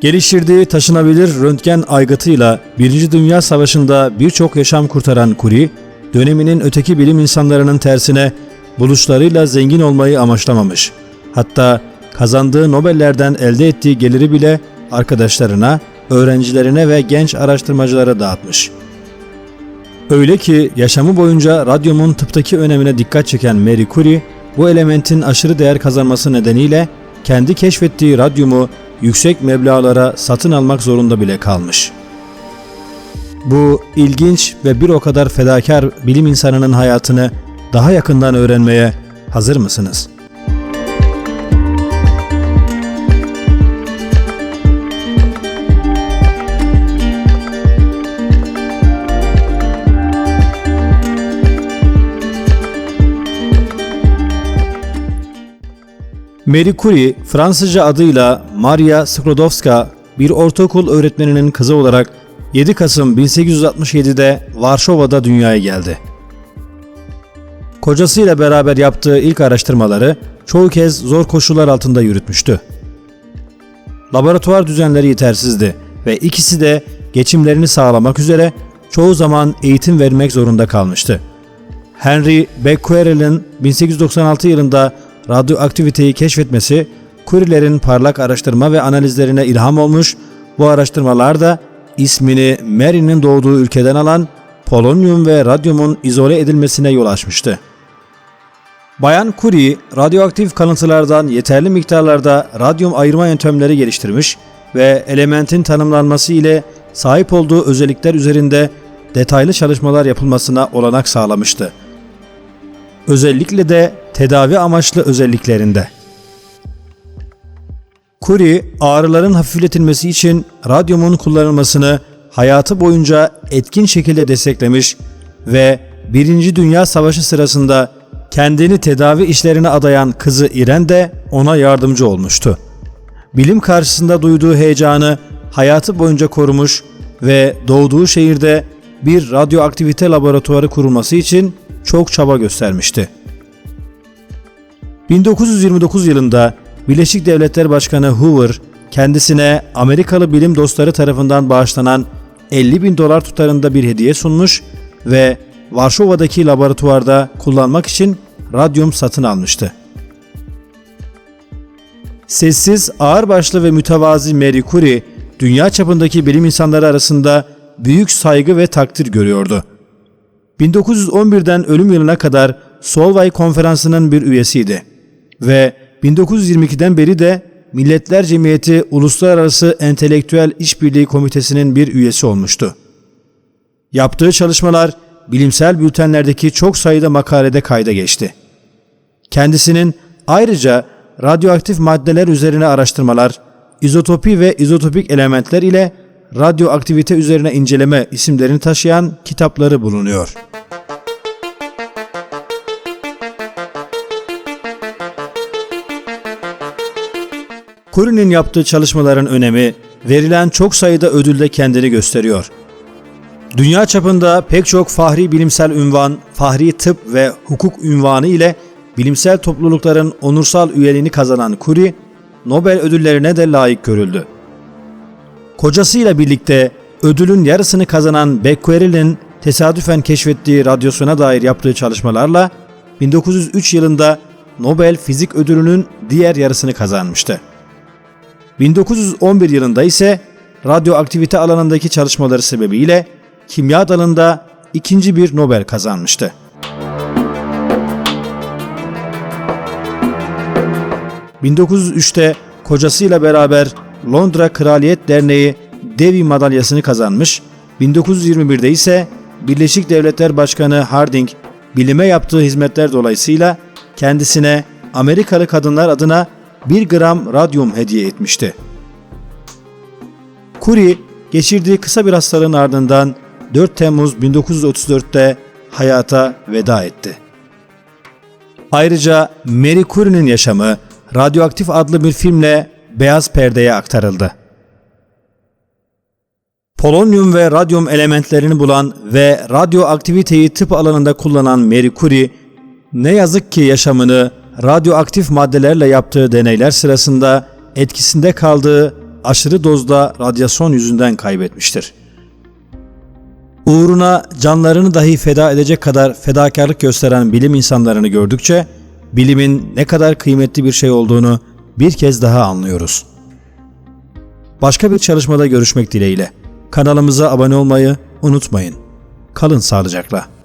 Geliştirdiği taşınabilir röntgen aygıtıyla Birinci Dünya Savaşı'nda birçok yaşam kurtaran Curie, döneminin öteki bilim insanlarının tersine buluşlarıyla zengin olmayı amaçlamamış. Hatta kazandığı Nobellerden elde ettiği geliri bile arkadaşlarına, öğrencilerine ve genç araştırmacılara dağıtmış. Öyle ki yaşamı boyunca radyumun tıptaki önemine dikkat çeken Marie Curie, bu elementin aşırı değer kazanması nedeniyle kendi keşfettiği radyumu yüksek meblağlara satın almak zorunda bile kalmış. Bu ilginç ve bir o kadar fedakar bilim insanının hayatını daha yakından öğrenmeye hazır mısınız? Marie Curie, Fransızca adıyla Maria Sklodowska, bir ortaokul öğretmeninin kızı olarak 7 Kasım 1867'de Varşova'da dünyaya geldi. Kocasıyla beraber yaptığı ilk araştırmaları çoğu kez zor koşullar altında yürütmüştü. Laboratuvar düzenleri yetersizdi ve ikisi de geçimlerini sağlamak üzere çoğu zaman eğitim vermek zorunda kalmıştı. Henry Becquerel'in 1896 yılında radyoaktiviteyi keşfetmesi, Curie'lerin parlak araştırma ve analizlerine ilham olmuş, bu araştırmalar da ismini Mary'nin doğduğu ülkeden alan polonyum ve radyumun izole edilmesine yol açmıştı. Bayan Curie, radyoaktif kalıntılardan yeterli miktarlarda radyum ayırma yöntemleri geliştirmiş ve elementin tanımlanması ile sahip olduğu özellikler üzerinde detaylı çalışmalar yapılmasına olanak sağlamıştı. Özellikle de tedavi amaçlı özelliklerinde. Curie, ağrıların hafifletilmesi için radyumun kullanılmasını hayatı boyunca etkin şekilde desteklemiş ve Birinci Dünya Savaşı sırasında kendini tedavi işlerine adayan kızı İren de ona yardımcı olmuştu. Bilim karşısında duyduğu heyecanı hayatı boyunca korumuş ve doğduğu şehirde bir radyoaktivite laboratuvarı kurulması için çok çaba göstermişti. 1929 yılında Birleşik Devletler Başkanı Hoover kendisine Amerikalı bilim dostları tarafından bağışlanan 50 bin dolar tutarında bir hediye sunmuş ve Varşova'daki laboratuvarda kullanmak için radyum satın almıştı. Sessiz, ağırbaşlı ve mütevazi Marie Curie, dünya çapındaki bilim insanları arasında büyük saygı ve takdir görüyordu. 1911'den ölüm yılına kadar Solvay Konferansı'nın bir üyesiydi ve 1922'den beri de Milletler Cemiyeti Uluslararası Entelektüel İşbirliği Komitesi'nin bir üyesi olmuştu. Yaptığı çalışmalar bilimsel bültenlerdeki çok sayıda makalede kayda geçti. Kendisinin ayrıca radyoaktif maddeler üzerine araştırmalar, izotopi ve izotopik elementler ile radyoaktivite üzerine inceleme isimlerini taşıyan kitapları bulunuyor. Curie'nin yaptığı çalışmaların önemi verilen çok sayıda ödülde kendini gösteriyor. Dünya çapında pek çok fahri bilimsel ünvan, fahri tıp ve hukuk ünvanı ile bilimsel toplulukların onursal üyeliğini kazanan Curie, Nobel ödüllerine de layık görüldü. Kocasıyla birlikte ödülün yarısını kazanan Becquerel'in tesadüfen keşfettiği radyosuna dair yaptığı çalışmalarla 1903 yılında Nobel Fizik Ödülü'nün diğer yarısını kazanmıştı. 1911 yılında ise radyoaktivite alanındaki çalışmaları sebebiyle kimya dalında ikinci bir Nobel kazanmıştı. ...1903'te kocasıyla beraber Londra Kraliyet Derneği Devi madalyasını kazanmış, 1921'de ise Birleşik Devletler Başkanı Harding bilime yaptığı hizmetler dolayısıyla kendisine Amerikalı kadınlar adına 1 gram radyum hediye etmişti. Curie geçirdiği kısa bir hastalığın ardından 4 Temmuz 1934'te hayata veda etti. Ayrıca Marie Curie'nin yaşamı Radyoaktif adlı bir filmle beyaz perdeye aktarıldı. Polonyum ve radyum elementlerini bulan ve radyoaktiviteyi tıp alanında kullanan Marie Curie, ne yazık ki yaşamını radyoaktif maddelerle yaptığı deneyler sırasında etkisinde kaldığı aşırı dozda radyasyon yüzünden kaybetmiştir. Uğruna canlarını dahi feda edecek kadar fedakarlık gösteren bilim insanlarını gördükçe bilimin ne kadar kıymetli bir şey olduğunu bir kez daha anlıyoruz. Başka bir çalışmada görüşmek dileğiyle. Kanalımıza abone olmayı unutmayın. Kalın sağlıcakla.